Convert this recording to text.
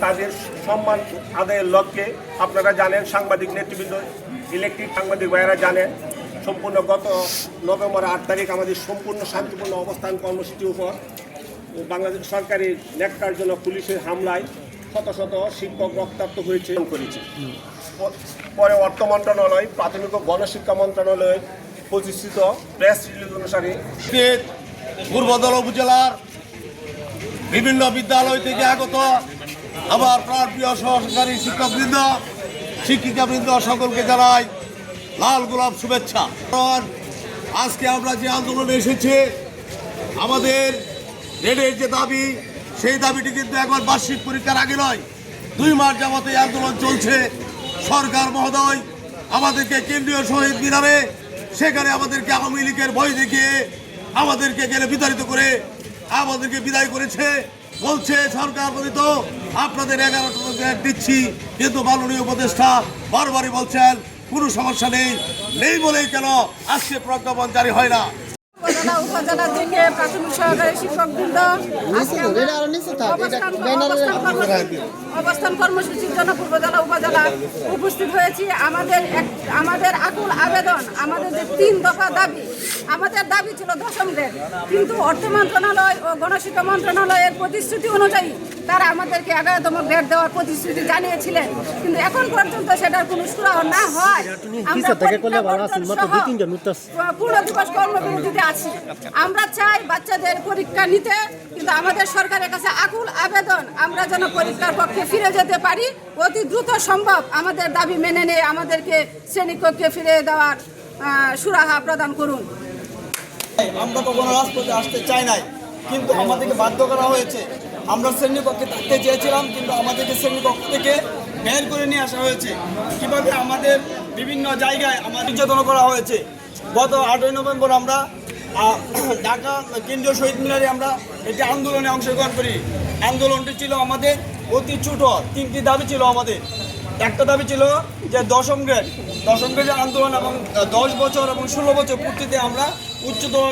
তাদের সম্মান আদায়ের লক্ষ্যে আপনারা জানেন সাংবাদিক নেতৃবৃন্দ ইলেকট্রিক সাংবাদিক ভাইয়েরা জানেন সম্পূর্ণ গত নভেম্বর আট তারিখ আমাদের সম্পূর্ণ শান্তিপূর্ণ অবস্থান কর্মসূচির উপর বাংলাদেশ সরকারি নেকটার জন্য পুলিশের হামলায় শত শত শিক্ষক রক্তাক্ত হয়েছে করেছে পরে অর্থ মন্ত্রণালয় প্রাথমিক ও গণশিক্ষা মন্ত্রণালয় প্রতিষ্ঠিত প্রেস রিলিজ অনুসারে পূর্বদল উপজেলার বিভিন্ন বিদ্যালয় থেকে আগত আমার প্রাণপ্রিয় সহকারী শিক্ষকবৃন্দ, শিক্ষিকাবৃন্দ সকলকে জানাই লাল গোলাপ শুভেচ্ছা। আজকে আমরা যে আন্দোলনে এসেছি, আমাদের রেডের যে দাবি, সেই দাবিটি কিন্তু একবার বার্ষিক পরীক্ষার আগে নয়, দুই মাস যাবত এই আন্দোলন চলছে। সরকার মহোদয়, আমাদেরকে কেন্দ্রীয় শহীদ মিনারে, সেখানে আমাদেরকে আওয়ামী লীগের ভয় দেখিয়ে আমাদেরকে গেলে বিতাড়িত করে আমাদেরকে বিদায় করেছে। বলছে সরকার তো আপনাদের এগারোটা গ্রেড দিচ্ছি কিন্তু মাননীয় উপদেষ্টা বারবারই বলছেন কোনো সমস্যা নেই নেই বলেই কেন আজকে প্রজ্ঞাপন জারি হয় না? উপজেলা থেকে প্রাথমিক সহকারী থাক, এটা অবস্থান কর্মসূচির জন্য পূর্বজেলা উপজেলা উপস্থিত হয়েছি। আমাদের আমাদের আকুল আবেদন, আমাদের যে তিন দফা দাবি, আমাদের দাবি ছিল দশম কিন্তু অর্থ মন্ত্রণালয় ও গণশিক্ষা মন্ত্রণালয়ের প্রতিশ্রুতি অনুযায়ী তারা আমাদেরকে এগারোতম গ্রেড দেওয়ার প্রতিশ্রুতি জানিয়েছিলেন। কিন্তু এখন পর্যন্ত সেটার কোনো সুরাহ না হয়। পূর্ণ দিবস কর্মবিরতিতে আছি। আমরা চাই বাচ্চাদের পরীক্ষা নিতে কিন্তু আমাদের সরকারের কাছে আকুল আবেদন আমরা যেন পরীক্ষার পক্ষে ফিরে যেতে পারি। অতি দ্রুত সম্ভব আমাদের দাবি মেনে নিয়ে আমাদেরকে শ্রেণীকক্ষে ফিরে দেওয়ার সুরাহা প্রদান করুন। আমরা কখনো রাজপথে আসতে চাই নাই কিন্তু আমাদেরকে বাধ্য করা হয়েছে। আমরা শ্রেণীকক্ষে থাকতে চেয়েছিলাম, কিন্তু আমাদেরকে শ্রেণীকক্ষ থেকে বের করে নিয়ে আসা হয়েছে। কীভাবে আমাদের বিভিন্ন জায়গায় আমাদের নির্যাতন করা হয়েছে। গত আটই নভেম্বর আমরা ঢাকা কেন্দ্রীয় শহীদ মিনারে আমরা একটি আন্দোলনে অংশগ্রহণ করি। আন্দোলনটি ছিল আমাদের অতি ছোট, তিনটি দাবি ছিল আমাদের। একটা দাবি ছিল যে দশম গ্রেড, দশম গ্রেডের আন্দোলন এবং দশ বছর এবং ষোলো বছর পূর্তিতে আমরা উচ্চতর